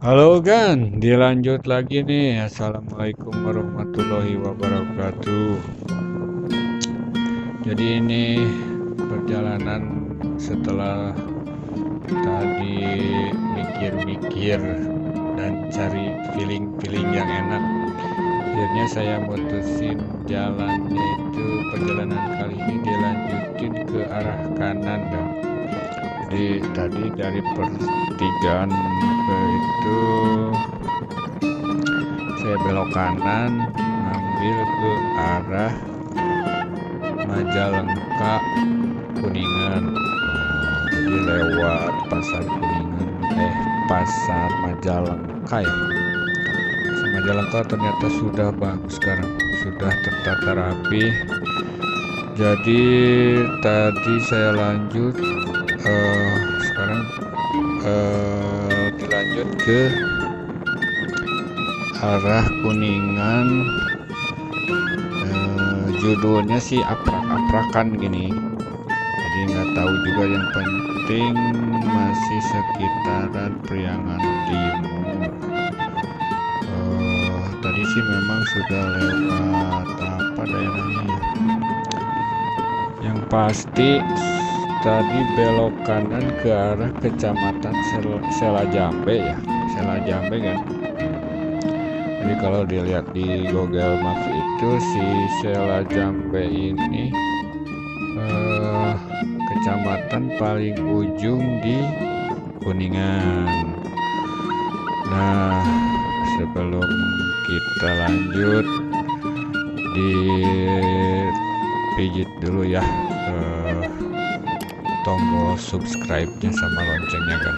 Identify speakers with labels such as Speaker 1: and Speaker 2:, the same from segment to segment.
Speaker 1: Halo kan, dilanjut lagi nih. Assalamualaikum warahmatullahi wabarakatuh. Jadi ini perjalanan setelah tadi mikir-mikir dan cari feeling-feeling yang enak. Akhirnya saya mutusin jalannya itu perjalanan kali ini dilanjutin ke arah kanan dong jadi tadi dari pertigaan itu saya belok kanan ngambil ke arah Majalengka Kuningan. Jadi lewat pasar Kuningan eh pasar Majalengka ya. Majalengka ternyata sudah bagus sekarang sudah tertata rapi. Jadi tadi saya lanjut uh, sekarang uh, dilanjut ke arah kuningan. Uh, judulnya sih aprak-aprakan gini. Jadi nggak tahu juga yang penting masih sekitaran Priangan Timur uh, tadi sih memang sudah lewat apa daerahnya ya? Yang pasti tadi belok kanan ke arah kecamatan Sel Sela Jambe ya. Sela Jambe kan? Jadi kalau dilihat di Google Maps itu si Sela Jambe ini eh, kecamatan paling ujung di Kuningan. Nah sebelum kita lanjut di pijit dulu ya tombol subscribe-nya sama loncengnya kan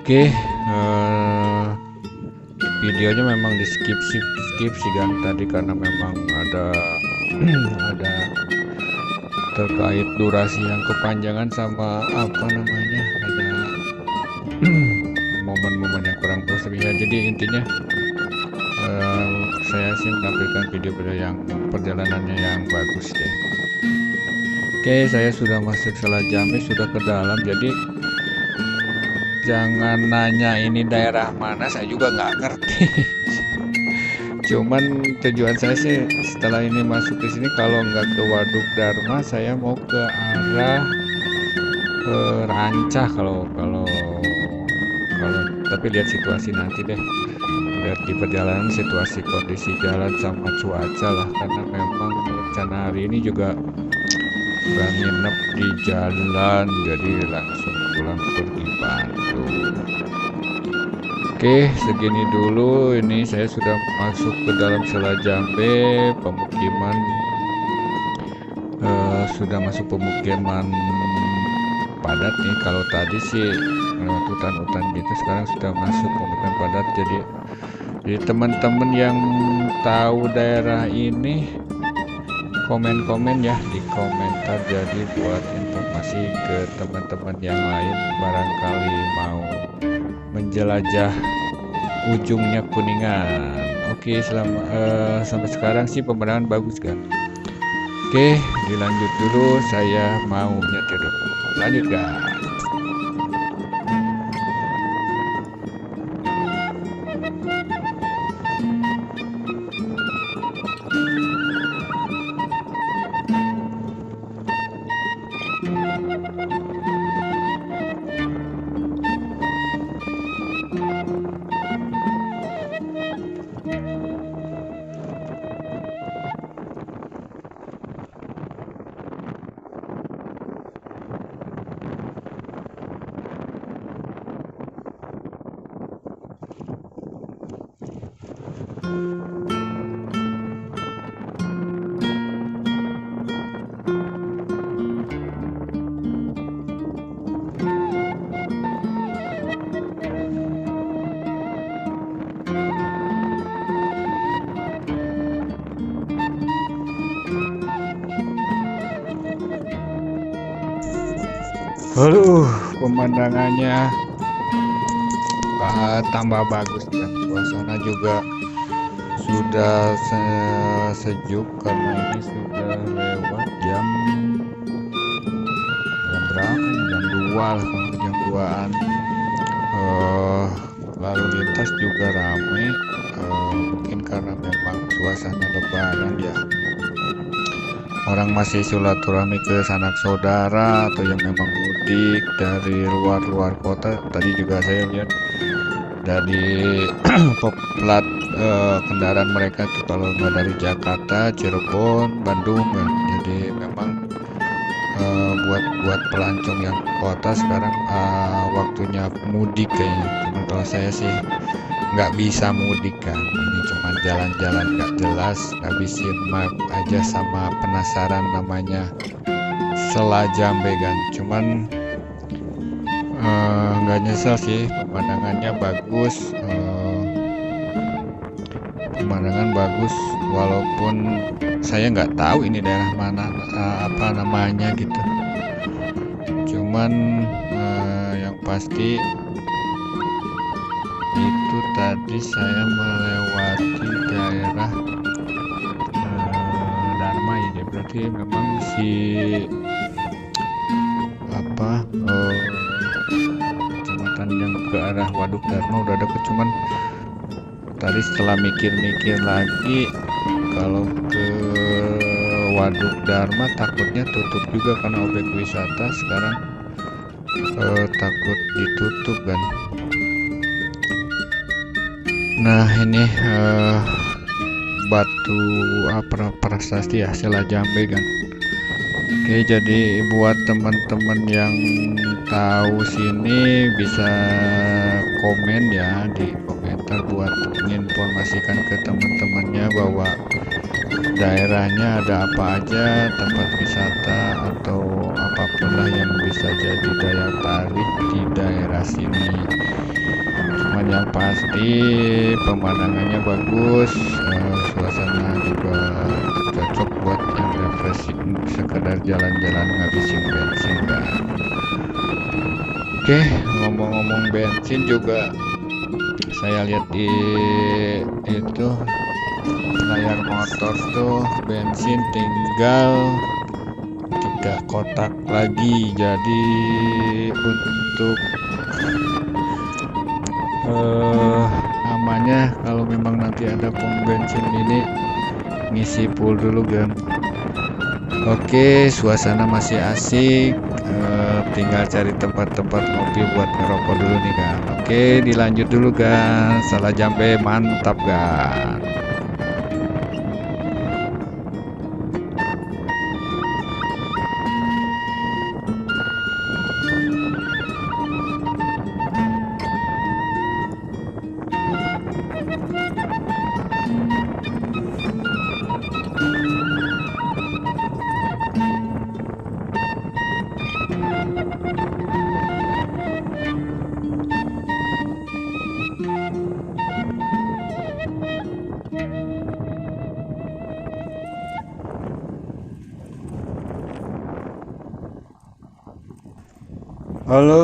Speaker 1: oke uh, videonya memang di skip skip skip sih kan tadi karena memang ada ada terkait durasi yang kepanjangan sama apa namanya ada momen-momen yang kurang puas. Ya jadi intinya uh, saya sih menampilkan video-video yang perjalanannya yang bagus deh Oke saya sudah masuk salah Jambi sudah ke dalam jadi jangan nanya ini daerah mana saya juga nggak ngerti. Cuman tujuan saya sih setelah ini masuk ke sini kalau nggak ke Waduk Dharma saya mau ke arah ke Rancah kalau kalau kalau tapi lihat situasi nanti deh. Lihat di perjalanan situasi kondisi jalan sama cuaca lah karena memang rencana hari ini juga udah nginep di jalan jadi langsung pulang pergi Bandung. Oke segini dulu. Ini saya sudah masuk ke dalam Selajambe pemukiman uh, sudah masuk pemukiman padat nih. Kalau tadi sih lewat hutan-hutan gitu sekarang sudah masuk pemukiman padat. Jadi jadi teman-teman yang tahu daerah ini komen-komen ya di komentar. Jadi buat informasi ke teman-teman yang lain barangkali mau menjelajah ujungnya kuningan. Oke selama uh, sampai sekarang sih pemandangan bagus kan? Oke dilanjut dulu. Saya mau nyetir lanjut guys Aduh, pemandangannya uh, tambah bagus dan suasana juga sudah se sejuk karena ini sudah lewat jam jam berapa jam 2 lah jam 2an uh, lalu lintas juga ramai uh, mungkin karena memang suasana lebaran ya. Orang masih silaturahmi ke sanak saudara atau yang memang dari luar-luar kota tadi juga saya lihat dari plat uh, kendaraan mereka tuh kalau nggak dari Jakarta, Cirebon, Bandung ya. Jadi memang uh, buat buat pelancong yang kota sekarang uh, waktunya mudik kayaknya. Cuman kalau saya sih nggak bisa mudik kan. Ini cuma jalan-jalan nggak jelas, ngabisin map aja sama penasaran namanya Selajambe kan. Cuman nggak uh, nyesel sih. Pemandangannya bagus uh, pemandangan bagus. Walaupun saya nggak tahu ini daerah mana uh, apa namanya gitu. Cuman uh, yang pasti itu tadi saya melewati daerah uh, Dharma ya. Berarti memang si apa uh, yang ke arah Waduk Dharma udah deket cuman tadi setelah mikir-mikir lagi kalau ke Waduk Dharma takutnya tutup juga karena objek wisata sekarang. Eh, takut ditutup kan. Nah ini eh, batu apa prasasti hasil Jambe kan Oke, jadi buat teman-teman yang tahu sini bisa komen ya di komentar buat menginformasikan ke teman-temannya bahwa daerahnya ada apa aja, tempat wisata atau apa pun lah yang bisa jadi daya tarik di daerah sini. Cuman yang pasti pemandangannya bagus, eh, suasana juga cocok buat yang refreshing sekedar jalan-jalan ngabisin bensin kan oke ngomong-ngomong bensin juga saya lihat di itu layar motor tuh bensin tinggal tiga kotak lagi. Jadi untuk uh, namanya kalau memang nanti ada pom bensin ini ngisi full dulu kan Oke suasana masih asik. Uh, tinggal cari tempat-tempat ngopi buat ngerokok dulu nih kan Oke dilanjut dulu kan salah jambe mantap kan Halo,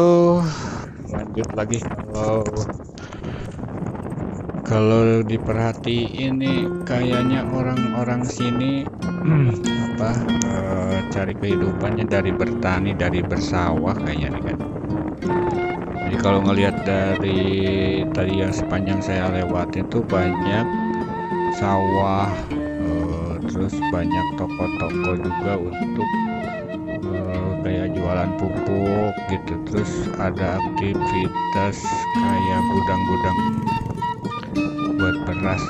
Speaker 1: lanjut lagi kalau kalau diperhatiin nih kayaknya orang-orang sini apa uh, cari kehidupannya dari bertani dari bersawah kayaknya nih kan. Jadi kalau ngelihat dari tadi yang sepanjang saya lewatin tuh banyak sawah uh, terus banyak toko-toko juga untuk jualan pupuk gitu. Terus ada aktivitas kayak gudang-gudang buat beras.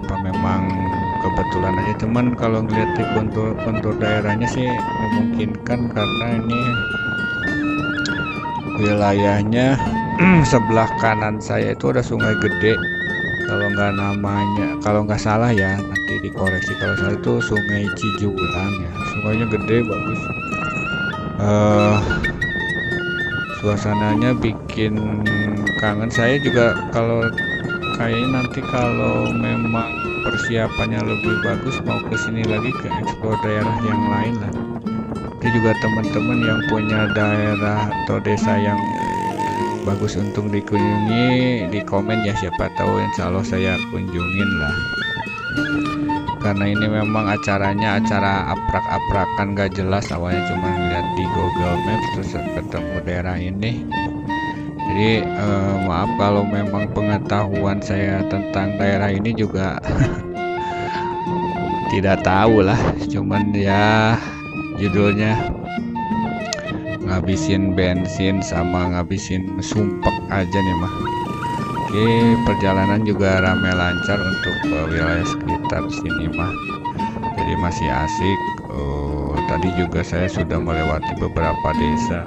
Speaker 1: Apa memang kebetulan aja. Teman kalau ngeliat di kontur kontur daerahnya sih memungkinkan karena ini wilayahnya sebelah kanan saya itu ada sungai gede. Kalau nggak namanya kalau nggak salah ya nanti dikoreksi. Kalau salah itu sungai Cijulang ya. Sungainya gede bagus uh, suasananya bikin kangen. Saya juga kalau kayaknya nanti kalau memang persiapannya lebih bagus mau ke sini lagi ke eksplor daerah yang lain lah. Itu juga teman-teman yang punya daerah atau desa yang bagus untuk dikunjungi di komen ya siapa tahu insya Allah saya kunjungin lah karena ini memang acaranya acara aprak-aprakan gak jelas awalnya cuma lihat di Google Maps terus ketemu daerah ini. Jadi eh, maaf kalau memang pengetahuan saya tentang daerah ini juga tidak tahu lah. Cuman ya judulnya ngabisin bensin sama ngabisin sumpek aja nih mah oke perjalanan juga rame lancar untuk uh, wilayah sekitar sini mah. Jadi masih asik. Uh, tadi juga saya sudah melewati beberapa desa.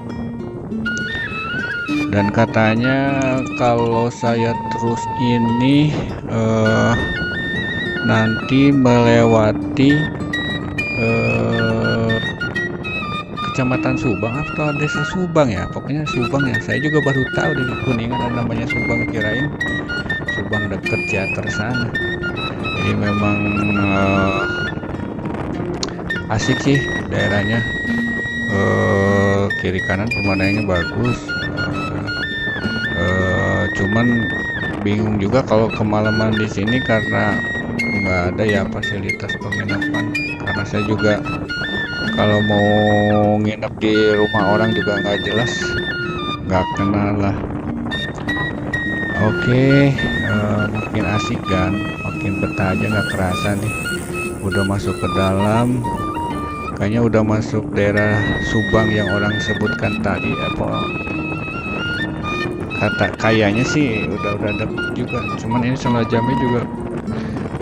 Speaker 1: Dan katanya kalau saya terus ini uh, nanti melewati kecamatan Subang atau desa Subang ya? Pokoknya Subang ya. Saya juga baru tahu di Kuningan ada namanya Subang kirain Subang deket teater sana. Jadi memang uh, asik sih daerahnya. Uh, kiri kanan pemandangannya bagus. Cuman bingung juga kalau kemalaman di sini karena nggak ada ya fasilitas penginapan. Karena saya juga kalau mau nginep di rumah orang juga nggak jelas. Nggak kenal lah. Oke uh, makin asik kan? Makin betah aja nggak kerasa nih. Udah masuk ke dalam. Kayaknya udah masuk daerah Subang yang orang sebutkan tadi apa kata kayaknya sih udah udah ada juga. Cuman ini salah jamnya juga.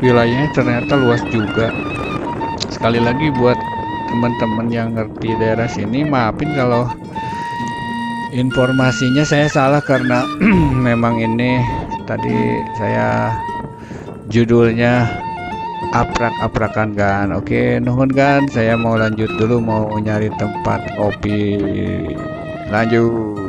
Speaker 1: Wilayahnya ternyata luas juga. Sekali lagi buat teman-teman yang ngerti daerah sini maafin kalau informasinya saya salah karena memang ini tadi saya judulnya aprak-aprakan kan. Oke nuhun kan saya mau lanjut dulu mau nyari tempat kopi. Lanjut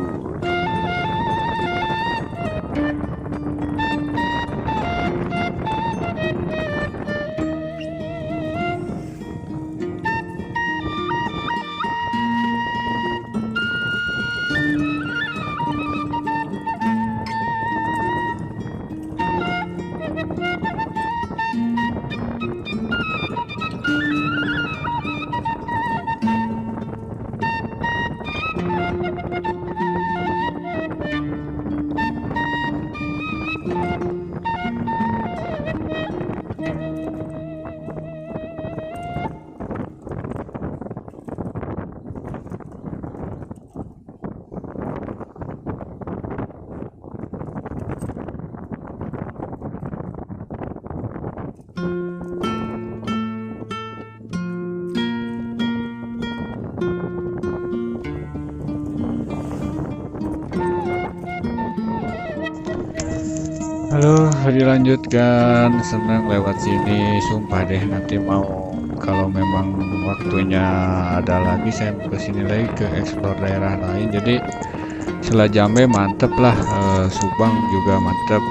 Speaker 1: Halo, dilanjutkan. Senang lewat sini. Sumpah deh nanti mau kalau memang waktunya ada lagi saya mau ke sini lagi ke eksplor daerah lain. Jadi setelah Jambe mantep lah. E, Subang juga mantep.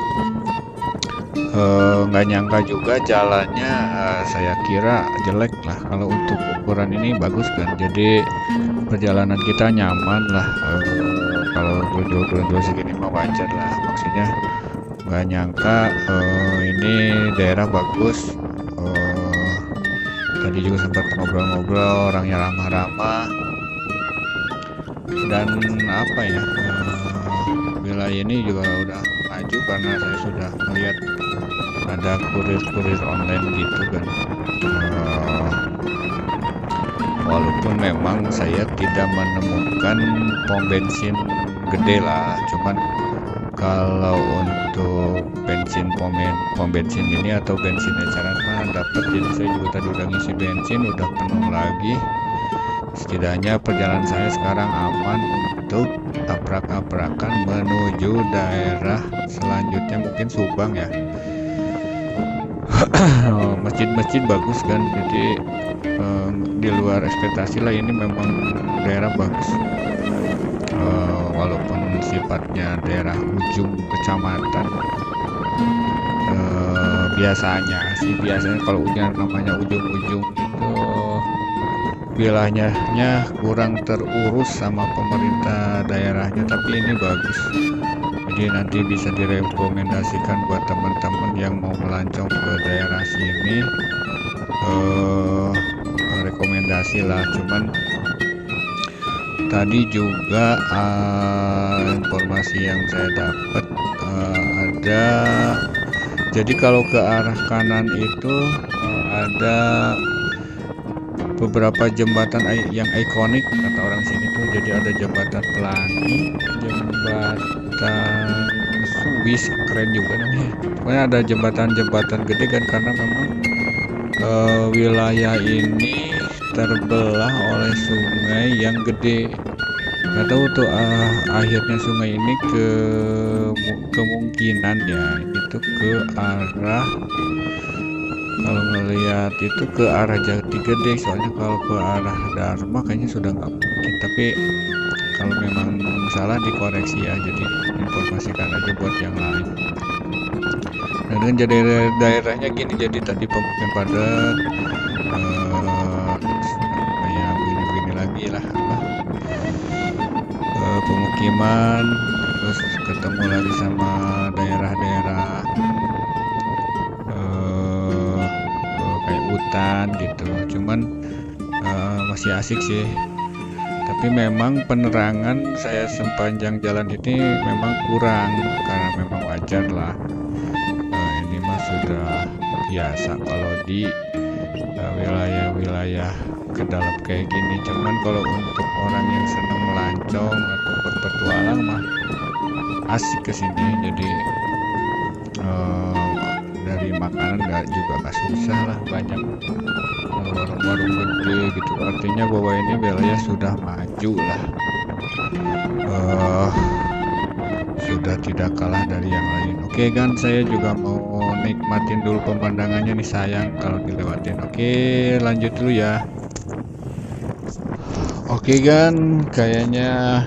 Speaker 1: Eh, nggak nyangka juga jalannya e, saya kira jelek lah. Kalau untuk ukuran ini bagus kan. Jadi perjalanan kita nyaman lah. E, kalau gelundul-gelundul segini mah wajar lah. Maksudnya nggak nyangka uh, ini daerah bagus. Uh, tadi juga sempat ngobrol-ngobrol orangnya ramah-ramah. Dan apa ya uh, wilayah ini juga udah maju karena saya sudah melihat ada kurir-kurir online gitu kan. Uh, walaupun memang saya tidak menemukan pom bensin gede lah cuman kalau untuk bensin pom, pom bensin ini atau bensin eceran mah dapat jadi saya juga tadi udah ngisi bensin udah penuh lagi. Setidaknya perjalanan saya sekarang aman untuk aprak-aprakan menuju daerah selanjutnya mungkin Subang ya. Masjid-masjid bagus kan jadi eh, di luar ekspektasi lah. Ini memang daerah bagus sifatnya daerah ujung kecamatan. Uh, biasanya sih biasanya kalau hujan namanya ujung-ujung itu wilayahnya kurang terurus sama pemerintah daerahnya tapi ini bagus. Jadi nanti bisa direkomendasikan buat teman-teman yang mau melancong ke daerah sini. Uh, rekomendasi lah cuman tadi juga uh, informasi yang saya dapat uh, ada jadi kalau ke arah kanan itu uh, ada beberapa jembatan yang ikonik kata orang sini tuh jadi ada jembatan pelangi jembatan Swiss keren juga namanya. Pokoknya ada jembatan-jembatan gede kan karena memang uh, wilayah ini terbelah oleh sungai yang gede. Nggak tahu tuh uh, akhirnya sungai ini ke kemungkinan ya itu ke arah kalau ngelihat itu ke arah Jati Gede. Soalnya kalau ke arah Dharma kayaknya sudah nggak mungkin. Tapi kalau memang salah dikoreksi ya jadi informasikan aja buat yang lain. Nah dengan jadi daerahnya gini jadi tadi pemukiman padat pemukiman terus ketemu lagi sama daerah-daerah hutan gitu. Cuman uh, masih asik sih. Tapi memang penerangan saya sepanjang jalan ini memang kurang karena memang wajar lah. Uh, ini mah sudah biasa. Kalau di wilayah-wilayah ke dalam kayak gini. Cuman kalau untuk orang yang senang melancong atau berpetualang mah asik ke sini jadi uh, dari makanan nggak juga nggak susah lah. Banyak warung-warung gede gitu. Artinya bahwa ini wilayah sudah maju lah. Uh, sudah tidak kalah dari yang lain. Oke kan saya juga mau nikmatin dulu pemandangannya nih sayang kalau dilewatin. Oke lanjut dulu ya. Oke kan kayaknya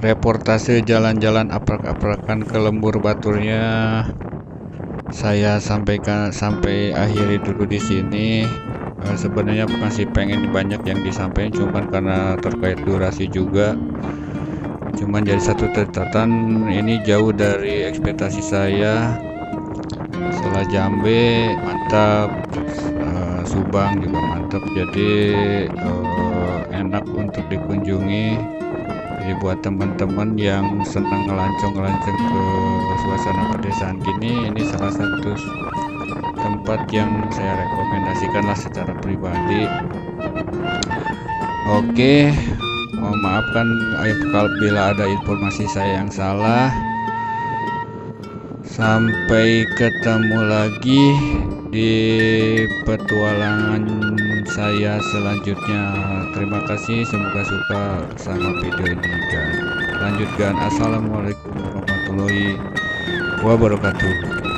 Speaker 1: reportase jalan-jalan aprak-aprakan ke lembur baturnya saya sampaikan sampai akhiri dulu di sini. Uh, sebenarnya masih pengen banyak yang disampaikan cuman karena terkait durasi juga. Cuman jadi satu catatan ini jauh dari ekspektasi saya setelah Jambe mantap uh, Subang juga mantap jadi uh, enak untuk dikunjungi. Jadi buat teman-teman yang senang ngelancong-ngelancong ke suasana pedesaan gini ini salah satu tempat yang saya rekomendasikan lah secara pribadi. Oke mohon maafkan bila ada informasi saya yang salah sampai ketemu lagi di petualangan saya selanjutnya. Terima kasih semoga suka sama video ini kan lanjutkan. Assalamualaikum warahmatullahi wabarakatuh